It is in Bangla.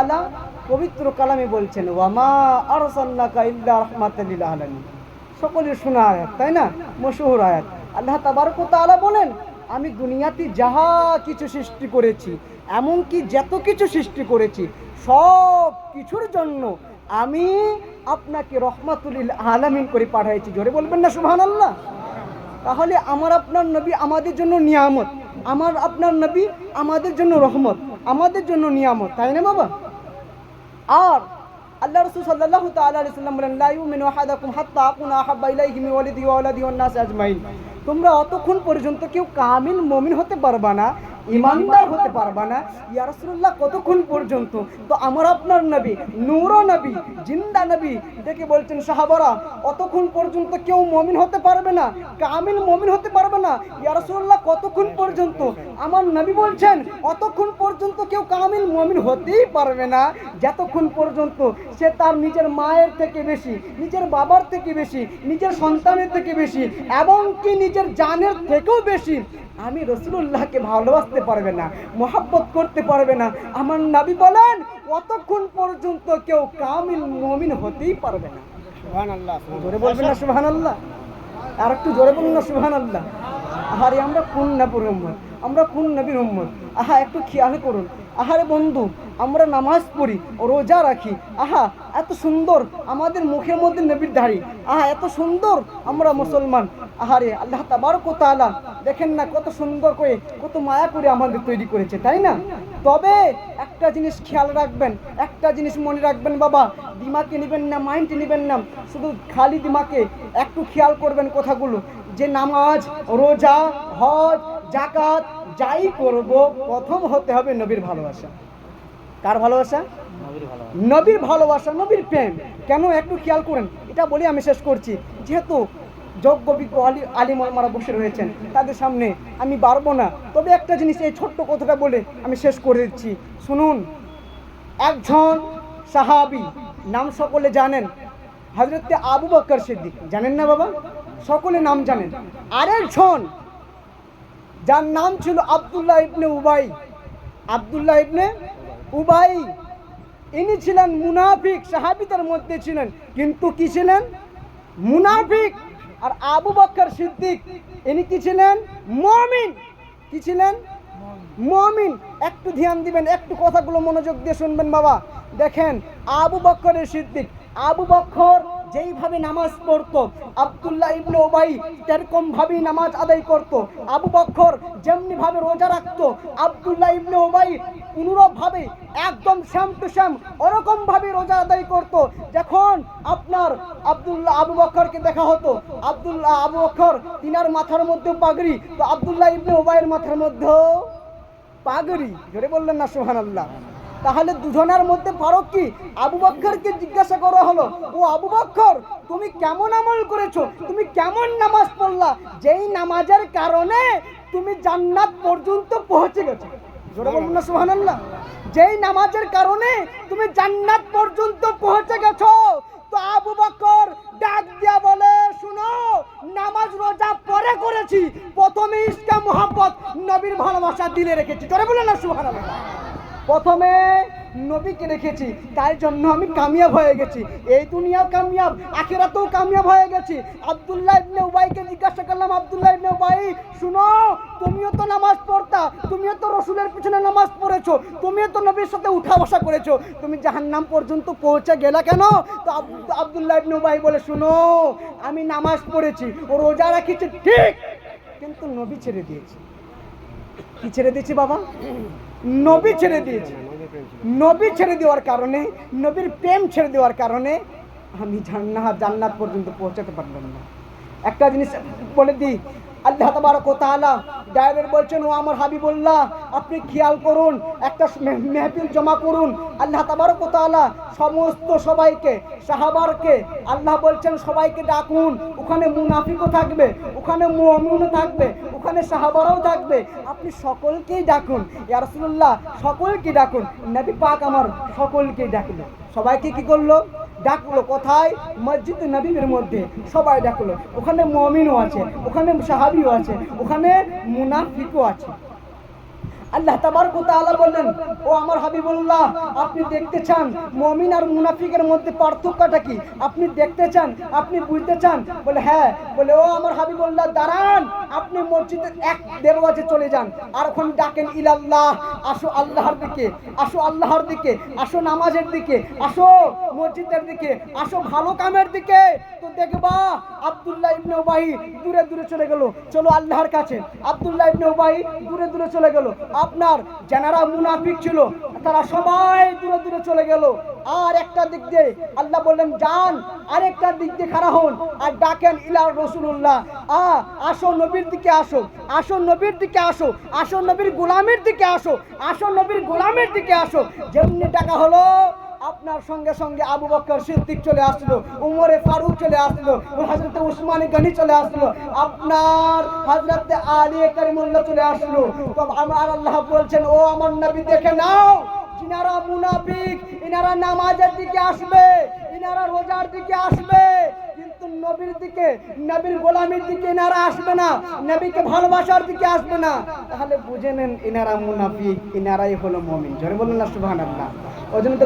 তাআলা পবিত্র কালামে বলছেন, ওয়ামা আরসালনাকা ইল্লা রাহমাতাল লিল আলামিন। সকলের শোনা আয়াত, তাই না? মশহুর আয়াত। আল্লাহ তাবারক তাআলা বলেন, আমি দুনিয়াতে যাহা কিছু সৃষ্টি করেছি, এমনকি যত কিছু সৃষ্টি করেছি, সব কিছুর জন্য আমি আপনাকে রহমাতুলিল আলামিন করে পাঠাইছি। জোরে বলবেন না, সুবহানাল্লাহ? তাহলে আমার আপনার নবী আমাদের জন্য নিয়ামত, আমার আপনার নবী আমাদের জন্য রহমত, আমাদের জন্য নিয়ামত, তাই না বাবা? আর আল্লাহ রসুল আলাইহি সাল্লাম বলেন, লা ইউমিনু আহাদাকুম হাত্তা আকুনা আহাব্বা ইলাইহি মিন ওয়ালিদি ওয়া ওয়ালাদি ওয়ান নাস আজমাইন। তোমরা অতক্ষণ পর্যন্ত কেউ কামিল, মমিন হতে পারবা না, ইমানদার হতে পারবা না। ইয়ারসুল্লাহ কতক্ষণ পর্যন্ত? তো আমার আপনার নবী, নূর নবী, জিন্দা নবী দেখে বলছেন, সাহাবারা, অতক্ষণ পর্যন্ত কেউ মমিন হতে পারবে না, কামিল, মমিন হতে পারবে না। ইয়ারসুল্লাহ কতক্ষণ পর্যন্ত? আমার নবী বলছেন, অতক্ষণ পর্যন্ত কেউ কামিল, মমিন হতেই পারবে না। যতক্ষণ পর্যন্ত সে তার নিজের মায়ের থেকে বেশি নিজের বাবার থেকে বেশি নিজের সন্তানের থেকে বেশি এবং কি নিজের জানের থেকেও বেশি আমি রসুল্লাহকে ভালোবাসতে পারবে না মোহাব্বত করতে পারবে না। আমার নাবি বলেন অতক্ষণ পর্যন্ত কেউ কামিল মমিন হতেই পারবে না। জোরে বলবেন না সুহান আল্লাহ আর একটু জোরে বলুন না সুহান আল্লাহ আহারে আমরা কোন নবীর উম্মত? আমরা কোন নবীর উম্মত? আহা একটু খেয়াল করুন। আহারে বন্ধু, আমরা নামাজ পড়ি, রোজা রাখি। আহা, এত সুন্দর আমাদের মুখের মধ্যে নবীর দাড়ি। আহা, এত সুন্দর আমরা মুসলমান। আহারে আল্লাহ তাবারক ও তাআলা দেখেন না কত সুন্দর করে, কত মায়া করে আমাদের তৈরি করেছে, তাই না? তবে একটা জিনিস খেয়াল রাখবেন, একটা জিনিস মনে রাখবেন বাবা, দিমাকে নেবেন না, মাইন্ডে নেবেন না, শুধু খালি দিমাকে একটু খেয়াল করবেন কথাগুলো। যে নামাজ, রোজা, হজ জাকাত যাই করব প্রথম হতে হবে নবীর ভালোবাসা। কার ভালোবাসা? নবীর ভালোবাসা। নবীর প্রেম। কেন একটু খেয়াল করেন এটা বলে আমি শেষ করছি। যেহেতু যোগ্য বিজ্ঞ আলী আলিমারা বসে রয়েছেন তাদের সামনে আমি পারব না। তবে একটা জিনিস এই ছোট্ট কথাটা বলে আমি শেষ করে দিচ্ছি। শুনুন একজন সাহাবি নাম সকলে জানেন হজরতে আবু বকর সিদ্দিক। জানেন না বাবা? সকলে নাম জানেন। আরেকজন যার নাম ছিল আব্দুল্লাহ ইবনে উবাই। আব্দুল্লাহ ইবনে উবাই। ইনি ছিলেন মুনাফিক, সাহাবিদের মধ্যে ছিলেন। কিন্তু কি ছিলেন? মুনাফিক। আর আবু বকর সিদ্দিক, ইনি কি ছিলেন? মমিন। কি ছিলেন? মমিন। একটু ধ্যান দিবেন, একটু কথাগুলো মনোযোগ দিয়ে শুনবেন বাবা। দেখেন, আবু বক্করের সিদ্দিক। আবু বক্কর যেইভাবে নামাজ পড়তো, আব্দুল্লাহ ইবনে ওবাই তেরকম ভাবেই নামাজ আদায় করত। আবু বক্কর যেমনি ভাবে রোজা রাখতো, আব্দুল্লাহ ইবনে ওবাই অনুরূপ ভাবে একদম শ্যাম টু শ্যাম ওরকম ভাবে রোজা আদায় করত। যখন আপনার আব্দুল্লাহ, আবু বক্করকে দেখা হতো, আব্দুল্লাহ, আবু বক্কর তিনার মাথার মধ্যে পাগড়ি, তো আব্দুল্লাহ ইবনে ওবাইয়ের মাথার মধ্যেও পাগড়ি। জোরে বললেন না সোহান আল্লাহ তাহলে দুজনের মধ্যে ফারক কি? আবু বক্করকে জিজ্ঞাসা করা হলো। ও আবু বক্কর, তুমি কেমন আমল করেছ? তুমি কেমন নামাজ পড়লা? যেই নামাজের কারণে তুমি জান্নাত পর্যন্ত পৌঁছে গেছো। জোরে বলুন না সুবহান আল্লাহ যেই নামাজের কারণে তুমি জান্নাত পর্যন্ত পৌঁছে গেছো, তো আবু বক্কর ডাক দিয়া বলে, শুনো, নামাজ রোজা পরে করেছি। প্রথমে ইসকা মোহাম্মত নবীর ভালোবাসা দিলে রেখেছি। জোরে বলে না সুবহান আল্লাহ প্রথমে নবীকে রেখেছি তাই জন্য আমি কামিয়াব হয়ে গেছি। এই দুনিয়াও কামিয়াব, আখেরাতেও কামিয়াব হয়ে গেছি। আব্দুল্লাহ ইবনে উবাইকে জিজ্ঞাসা করলাম, আব্দুল্লাহ ইবনে উবাই, শুনো, তুমিও তো নামাজ পড়তা, তুমিও তো রসুলের পিছনে নামাজ পড়েছো, তুমিও তো নবীর সাথে উঠা বসা করেছ। তুমি জাহান্নাম পর্যন্ত পৌঁছে গেলা কেন? তো আব- আব্দুল্লাহ ইবনে উবাই বলে, শুনো, আমি নামাজ পড়েছি ও রোজা রাখিছি, ঠিক, কিন্তু নবী ছেড়ে দিয়েছি। কি ছেড়ে দিয়েছি বাবা? নবী ছেড়ে দিয়েছি। নবী ছেড়ে দেওয়ার কারণে, নবীর প্রেম ছেড়ে দেওয়ার কারণে আমি জান্নাত জান্নাত পর্যন্ত পৌঁছাতে পারলাম না। একটা জিনিস বলে দিই আল্লাহ তাবারক তাআলা ড্রাইভার বলছেন, ও আমার হাবিবুল্লাহ, আপনি খেয়াল করুন, একটা মেহফিল জমা করুন। আল্লাহ তাবারক তাআলা সমস্ত সবাইকে, সাহাবারকে, আল্লাহ বলছেন, সবাইকে ডাকুন, ওখানে মুনাফিকও থাকবে, ওখানে মুমিনও থাকবে, ওখানে সাহাবারাও থাকবে। আপনি সকলকেই ডাকুন, ইয়া রাসূলুল্লাহ, সকলকে ডাকুন। নবী পাক আমার সকলকেই ডাকলো। সবাইকে কি করল? ডাকলো কোথায়? মসজিদ নবীর মধ্যে। সবাই ডাকলো। ওখানে মমিনও আছে, ওখানে সাহাবিও আছে, ওখানে মুনাফিকও আছে। আল্লাহ তাবারক ওয়া তাআলা বললেন, ও আমার হাবিবুল্লাহ, আপনি দেখতে চান মুমিন আর মুনাফিকের মধ্যে পার্থক্যটা কি? আপনি দেখতে চান, আপনি বুঝতে চান? বলে হ্যাঁ। বলে, ও আমার হাবিবুল্লাহ, দাঁড়ান, আপনি মসজিদের এক দেরওয়াজে চলে যান। আর এখন ডাকেন, ইলাল্লাহ, আসো আল্লাহর দিকে, আসো আল্লাহর দিকে, আসো নামাজের দিকে, আসো মসজিদের দিকে, আসো ভালো কামের দিকে। তো দেখবা, আব্দুল্লাহ ইবনে উবাই দূরে দূরে চলে গেল। চলো আল্লাহর কাছে। আব্দুল্লাহ ইবনে উবাই দূরে দূরে চলে গেল। আপনার যারা মুনাফিক ছিল, তারা সবাই দূরে দূরে চলে গেল। আর একটা দিক দিয়ে আল্লাহ বললেন, যান, আরেকটা দিক দিয়ে খাড়া হন। আর ডাকেন, ইলা রসুল্লাহ আ, আসো নবীর দিকে আসো। আসো নবীর দিকে আসো। আসো নবীর গোলামের দিকে আসো। আসো নবীর গোলামের দিকে আসো। যেমনি ডাকা হলো আপনার সঙ্গে সঙ্গে আবু বকর সিদ্দিক চলে আসলো, উমরে ফারুক চলে আসলো হজরত উসমানী গনি চলে আসলো, আপনার হজরত আলী করিমুল্লাহ চলে আসলো। তো আমার আল্লাহ বলছেন, ও আমার নবী, দেখে নাও ইনারা মুনাফিক, ইনারা নামাজের দিকে আসবে, ইনারা রোজার দিকে আসবে, কিন্তু নবীর দিকে, নবীর গোলামির দিকে ইনারা আসবে না, নবীকে ভালোবাসার দিকে আসবে না। তাহলে বুঝে নেন, ইনারা মুনাফিক, ইনারাই হলো মমিন। জোরে বলুন না, সুবহানাল্লাহ। ওই জন্য